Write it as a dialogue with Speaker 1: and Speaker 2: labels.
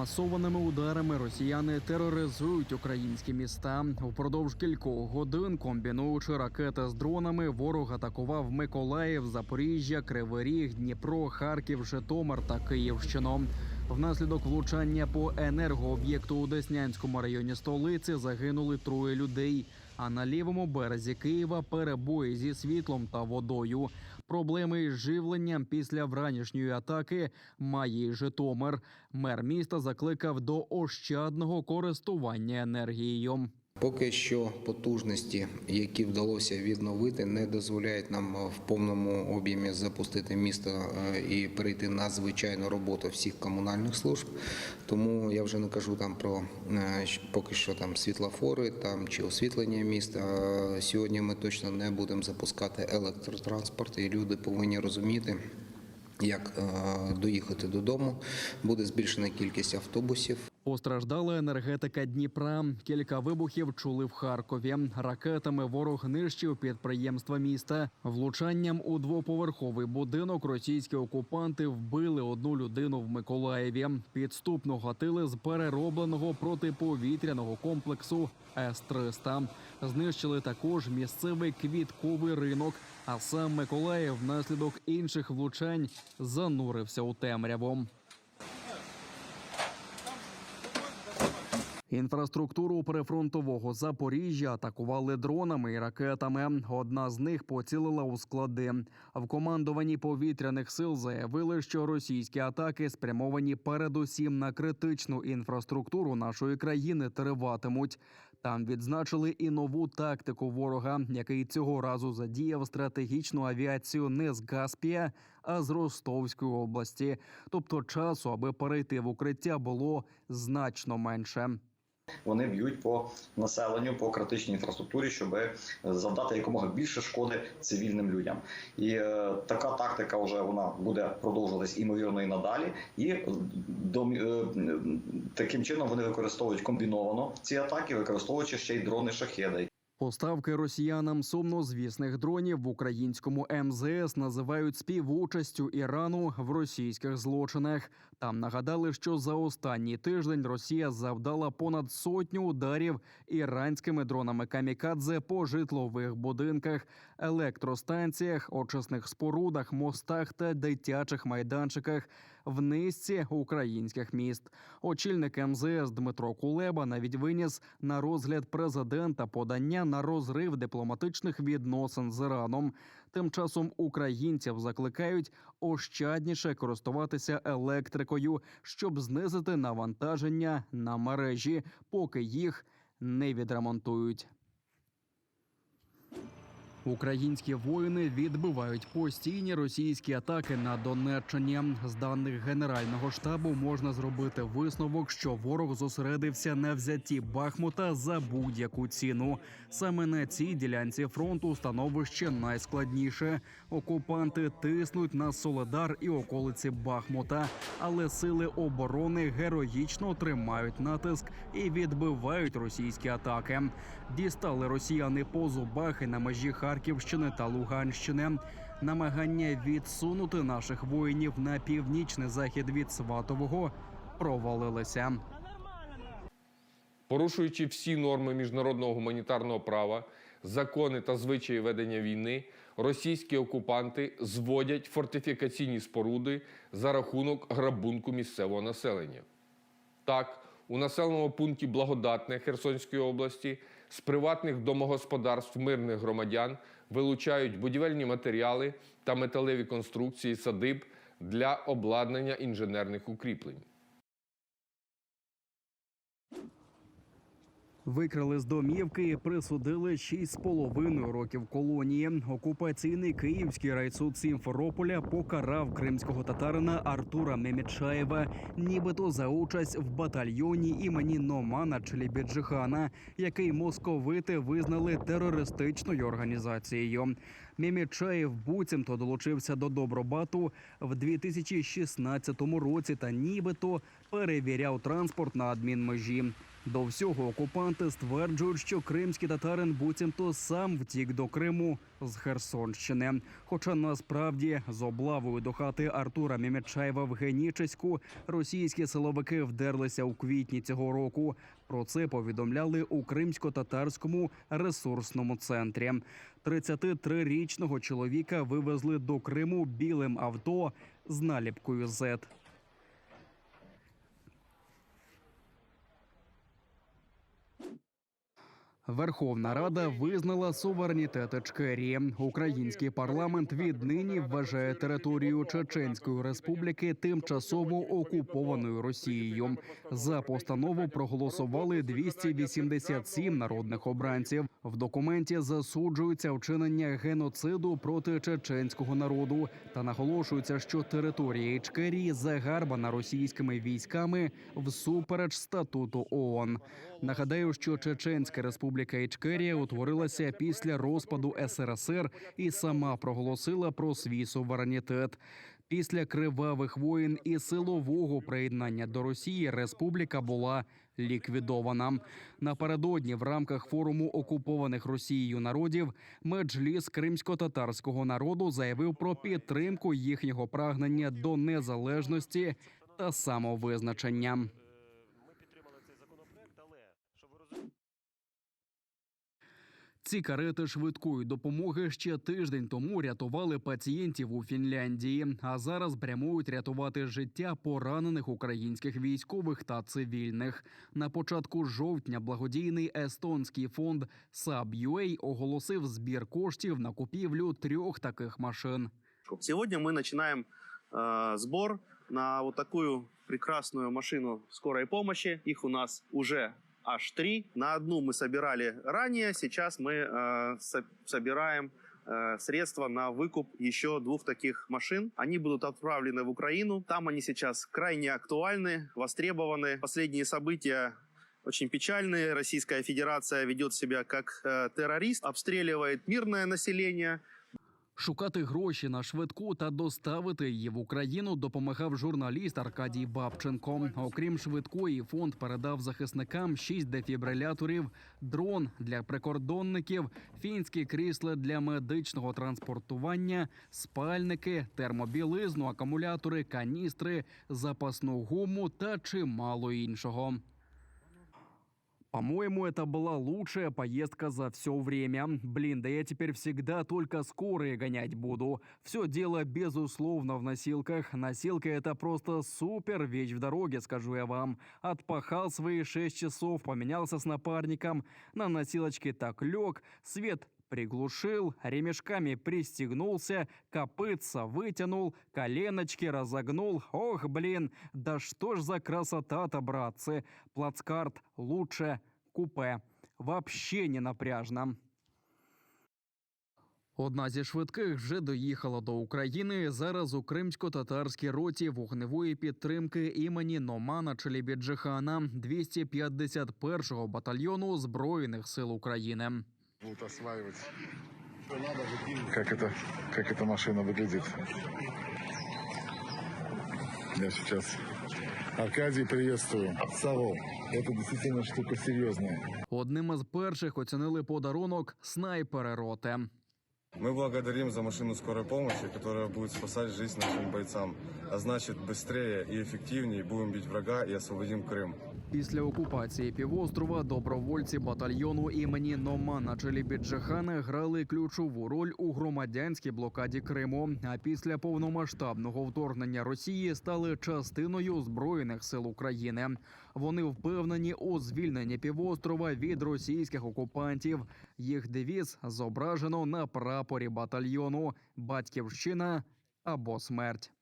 Speaker 1: Масованими ударами росіяни тероризують українські міста. Впродовж кількох годин, комбінуючи ракети з дронами, ворог атакував Миколаїв, Запоріжжя, Кривий Ріг, Дніпро, Харків, Житомир та Київщину. Внаслідок влучання по енергооб'єкту у Деснянському районі столиці загинули троє людей. А на лівому березі Києва перебої зі світлом та водою. Проблеми із живленням після вранішньої атаки має Житомир. Мер міста закликав до ощадного користування енергією.
Speaker 2: Поки що потужності, які вдалося відновити, не дозволяють нам в повному об'ємі запустити місто е, і перейти на звичайну роботу всіх комунальних служб. Тому я вже не кажу там про е, поки що там світлофори там чи освітлення міста. Е, Сьогодні ми точно не будемо запускати електротранспорт, і люди повинні розуміти. Як е, доїхати додому, буде збільшена кількість автобусів.
Speaker 1: Постраждала енергетика Дніпра. Кілька вибухів чули в Харкові. Ракетами ворог нищив підприємства міста. Влучанням у двоповерховий будинок російські окупанти вбили одну людину в Миколаєві. Підступно гатили з переробленого протиповітряного комплексу С-300. Знищили також місцевий квітковий ринок. А сам Миколаїв внаслідок інших влучань занурився у темряву. Інфраструктуру прифронтового Запоріжжя атакували дронами і ракетами. Одна з них поцілила у склади. В командуванні повітряних сил заявили, що російські атаки спрямовані передусім на критичну інфраструктуру нашої країни триватимуть. Там відзначили і нову тактику ворога, який цього разу задіяв стратегічну авіацію не з Каспія, а з Ростовської області. Тобто часу, аби перейти в укриття, було значно менше.
Speaker 3: Вони б'ють по населенню, по критичній інфраструктурі, щоб завдати якомога більше шкоди цивільним людям. І е, така тактика вже вона буде продовжуватись імовірно і надалі. І е, до, е, таким чином вони використовують комбіновано ці атаки, використовуючи ще й дрони шахеди,
Speaker 1: Поставки росіянам сумнозвісних дронів в українському МЗС називають співучастю Ірану в російських злочинах. Там нагадали, що за останній тиждень Росія завдала понад сотню ударів іранськими дронами камікадзе по житлових будинках, електростанціях, очисних спорудах, мостах та дитячих майданчиках в низці українських міст. Очільник МЗС Дмитро Кулеба навіть виніс на розгляд президента подання на розрив дипломатичних відносин з Іраном. Тим часом українців закликають ощадніше користуватися електрикою, щоб знизити навантаження на мережі, поки їх не відремонтують. Українські воїни відбивають постійні російські атаки на Донеччині. З даних Генерального штабу можна зробити висновок, що ворог зосередився на взятті Бахмута за будь-яку ціну. Саме на цій ділянці фронту становище найскладніше. Окупанти тиснуть на Соледар і околиці Бахмута, але сили оборони героїчно тримають натиск і відбивають російські атаки. Дістали росіяни по зубах і на межі Харківщини та Луганщини. Намагання відсунути наших воїнів на північний захід від Сватового провалилися.
Speaker 4: порушуючи всі норми міжнародного гуманітарного права, закони та звичаї ведення війни, російські окупанти зводять фортифікаційні споруди за рахунок грабунку місцевого населення. Так, у населеному пункті Благодатне Херсонської області з приватних домогосподарств мирних громадян вилучають будівельні матеріали та металеві конструкції садиб для обладнання інженерних укріплень.
Speaker 1: Викрали з домівки присудили 6,5 років колонії. Окупаційний київський райсуд Сімферополя покарав кримського татарина Артура Мемічаєва, нібито за участь в батальйоні імені Номана Челібіджихана, який московити визнали терористичною організацією. Мемічаєв буцімто долучився до Добробату в 2016 році та нібито перевіряв транспорт на адмінмежі. До всього окупанти стверджують, що кримський татарин буцімто сам втік до Криму з Херсонщини. Хоча насправді з облавою до хати Артура Мімечаєва в Генічеську російські силовики вдерлися у квітні цього року. Про це повідомляли у кримсько-татарському ресурсному центрі. 33-річного чоловіка вивезли до Криму білим авто з наліпкою «З». Верховна Рада визнала суверенітет Ічкерії. Український парламент віднині вважає територію Чеченської республіки тимчасово окупованою Росією. За постанову проголосували 287 народних обранців. В документі засуджується вчинення геноциду проти чеченського народу та наголошується, що територія Ічкерії загарбана російськими військами всупереч статуту ООН. Нагадаю, що Чеченська республіка Ічкерія утворилася після розпаду СРСР і сама проголосила про свій суверенітет. Після кривавих воєн і силового приєднання до Росії республіка була ліквідована. Напередодні в рамках форуму окупованих Росією народів меджліс кримсько-татарського народу заявив про підтримку їхнього прагнення до незалежності та самовизначення. Ці карети швидкої допомоги ще тиждень тому рятували пацієнтів у Фінляндії, а зараз прямують рятувати життя поранених українських військових та цивільних. На початку жовтня благодійний естонський фонд SubUA оголосив збір коштів на купівлю трьох таких машин.
Speaker 5: Сегодня мы начинаем э, сбор на вот такую прекрасную машину скорой помощи. Их у нас уже аж три. На одну мы собирали ранее, сейчас мы э, со- собираем э, средства на выкуп еще двух таких машин. Они будут отправлены в Украину. Там они сейчас крайне актуальны, востребованы. Последние события очень печальные. Российская Федерация ведет себя как э, террорист, обстреливает мирное население,
Speaker 1: Шукати гроші на швидку та доставити її в Україну допомагав журналіст Аркадій Бабченко. Окрім швидкої, фонд передав захисникам шість дефібриляторів, дрон для прикордонників, фінські крісла для медичного транспортування, спальники, термобілизну, акумулятори, каністри, запасну гуму та чимало іншого. По-моему, это была лучшая поездка за все время. Блин, да я теперь всегда только скорые гонять буду. Все дело, безусловно, в носилках. Носилка это просто супер вещь в дороге, скажу я вам. Отпахал свои шесть часов, поменялся с напарником. На носилочке так лег, свет приглушил, ремешками пристегнулся, копытца вытянул, коленочки разогнул. Ох, блин, да что ж за красота-то, братцы. Плацкарт лучше купе. Вообще не напряжно. Одна зі швидких вже доїхала до України. Зараз у кримсько-татарській роті вогневої підтримки імені Номана Челібіджихана 251-го батальйону Збройних сил України.
Speaker 6: будут осваивать. Как это, как эта машина выглядит. Я сейчас. Аркадий, приветствую. Савол, это действительно штука серьезная.
Speaker 1: Одним із перших оцінили подарунок снайпери роти.
Speaker 7: Мы благодарим за машину скорой помощи, которая будет спасать жизнь нашим бойцам. А значит, быстрее и эффективнее будем бить врага и освободим Крым.
Speaker 1: Після окупації півострова добровольці батальйону імені Номана Челібіджихана грали ключову роль у громадянській блокаді Криму. А після повномасштабного вторгнення Росії стали частиною збройних сил України. Вони впевнені у звільненні півострова від російських окупантів. Їх девіз зображено на прапорі батальйону Батьківщина або смерть.